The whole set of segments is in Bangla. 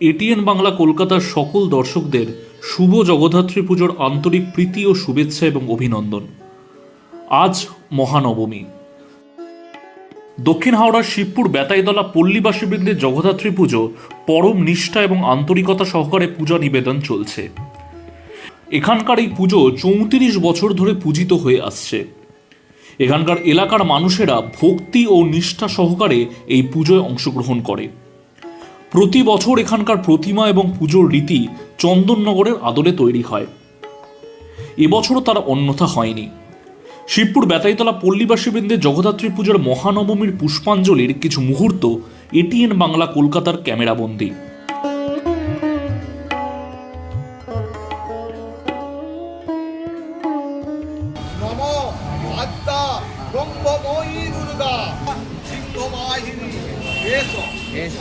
এটিএন বাংলা কলকাতার সকল দর্শকদের শুভ জগদ্ধাত্রী পুজোর আন্তরিক প্রীতি ও শুভেচ্ছা এবং অভিনন্দন। আজ মহানবমী। দক্ষিণ হাওড়ার শিবপুর বেতাইতলা পল্লীবাসীবৃন্দের জগদ্ধাত্রী পুজো পরম নিষ্ঠা এবং আন্তরিকতা সহকারে পূজা নিবেদন চলছে। এখানকার এই পুজো চৌত্রিশ বছর ধরে পূজিত হয়ে আসছে। এখানকার এলাকার মানুষেরা ভক্তি ও নিষ্ঠা সহকারে এই পুজোয় অংশগ্রহণ করে। প্রতি বছর এখানকার প্রতিমা এবং পুজোর রীতি চন্দননগরের আদলে তৈরি হয়। এবছরও তার অন্যথা হয়নি। শিবপুর বেতাইতলা পল্লীবাসীবৃন্দের জগদ্ধাত্রী পুজোর মহানবমীর পুষ্পাঞ্জলির কিছু মুহূর্ত এটিএন বাংলা কলকাতার ক্যামেরাবন্দি ব্রহ্মময়ী দুর্গা। সিংহবাহিনী এস।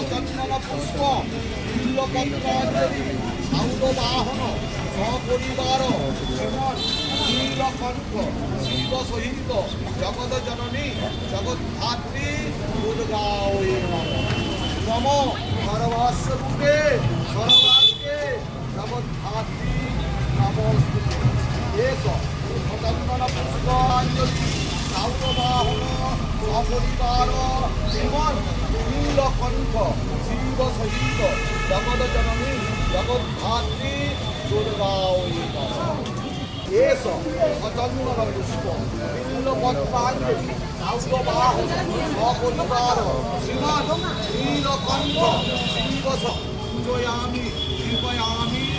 চন্দন পুষ্প বিল্লপত্রাঞ্জলি সাউদবাহন সপরিবার নীলকণ্ঠ শিব সহিত জগৎ জননী জগদ্ধাত্রী দুর্গা ওই নম সর্বস্বরূপে সর্বাঙ্গে 헌터, 지거 서인거, 야거다 자놈이 야거 다띠 조르가오이다. 예서 화장무가 말고 싶어. 빌러 벗반지 나우거 봐. 어고도 바로 지만 지거 헌터, 지거 서 조야미, 지거야미.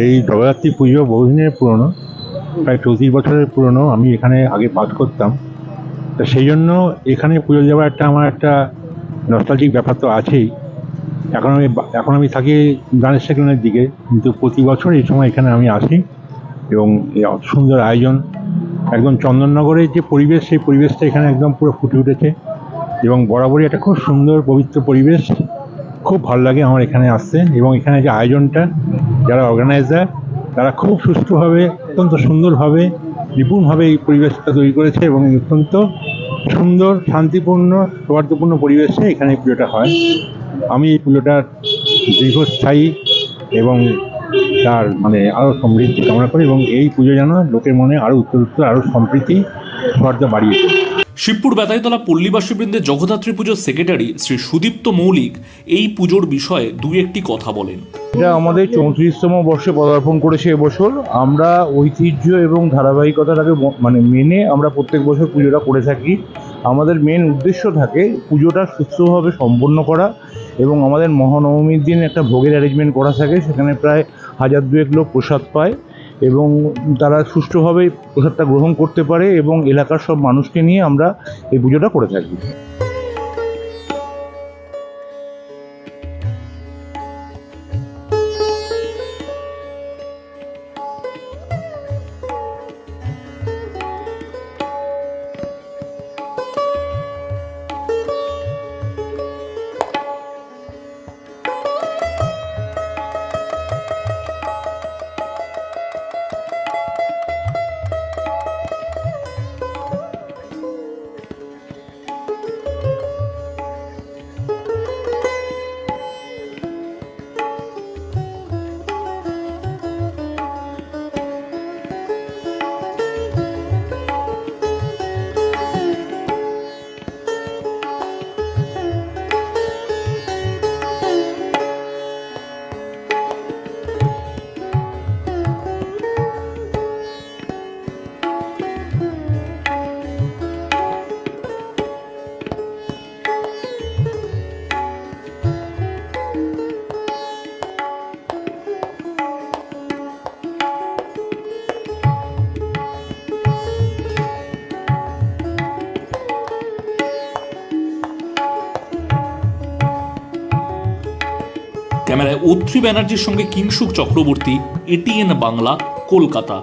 এই জগদ্ধাত্রী পুজো বহুদিনের পুরনো, প্রায় চৌত্রিশ বছরের পুরনো, আমি এখানে আগে বাস করতাম। তা সেই জন্য এখানে পুজো দেওয়ার একটা আমার একটা নস্টালজিক ব্যাপার তো আছেই। এখন আমি এখন আমি থাকি গণেশ সেকেন্ডের দিকে, কিন্তু প্রতি বছর এই সময় এখানে আমি আসি এবং সুন্দর আয়োজন। একদম চন্দননগরের যে পরিবেশ, সেই পরিবেশটা এখানে একদম পুরো ফুটে উঠেছে এবং বরাবরই একটা খুব সুন্দর পবিত্র পরিবেশ। খুব ভালো লাগে আমার এখানে আসতে এবং এখানে যে আয়োজনটা, যারা অর্গানাইজার তারা খুব সুষ্ঠুভাবে, অত্যন্ত সুন্দরভাবে, নিপুণভাবে এই পরিবেশটা তৈরি করেছে এবং অত্যন্ত সুন্দর, শান্তিপূর্ণ, সৌহার্দ্যপূর্ণ পরিবেশে এখানে এই পুজোটা হয়। আমি এই পুজোটার দীর্ঘস্থায়ী এবং তার মানে আরও সমৃদ্ধি কামনা করি এবং এই পুজো যেন লোকের মনে আরও উত্তর উত্তর, আরও সম্প্রীতি, সৌহার্দ্য বাড়িয়ে দেয় শিবপুর বেতাইতলা পল্লীবাসীবৃন্দের জগদ্ধাত্রী পুজোর সেক্রেটারি শ্রী সুদীপ্ত মৌলিক এই পুজোর বিষয়ে দুই একটি কথা বলেন। এটা আমাদের চৌত্রিশতম বর্ষে পদার্পণ করেছে এবছর। আমরা ঐতিহ্য এবং ধারাবাহিকতাটাকে মানে মেনে আমরা প্রত্যেক বছর পুজোটা করে থাকি। আমাদের মেন উদ্দেশ্য থাকে পুজোটা সুস্থভাবে সম্পন্ন করা এবং আমাদের মহানবমীর দিন একটা ভোগের অ্যারেঞ্জমেন্ট করা থাকে। সেখানে প্রায় হাজার দুয়েক লোক প্রসাদ পায়। এবং তারা সুষ্ঠুভাবে প্রসাদটা গ্রহণ করতে পারে এবং এলাকার সব মানুষকে নিয়ে আমরা এই পুজোটা করে থাকি। ক্যামেরায় অত্রি ব্যানার্জির সঙ্গে কিংসুক চক্রবর্তী এটিএন বাংলা কলকাতা।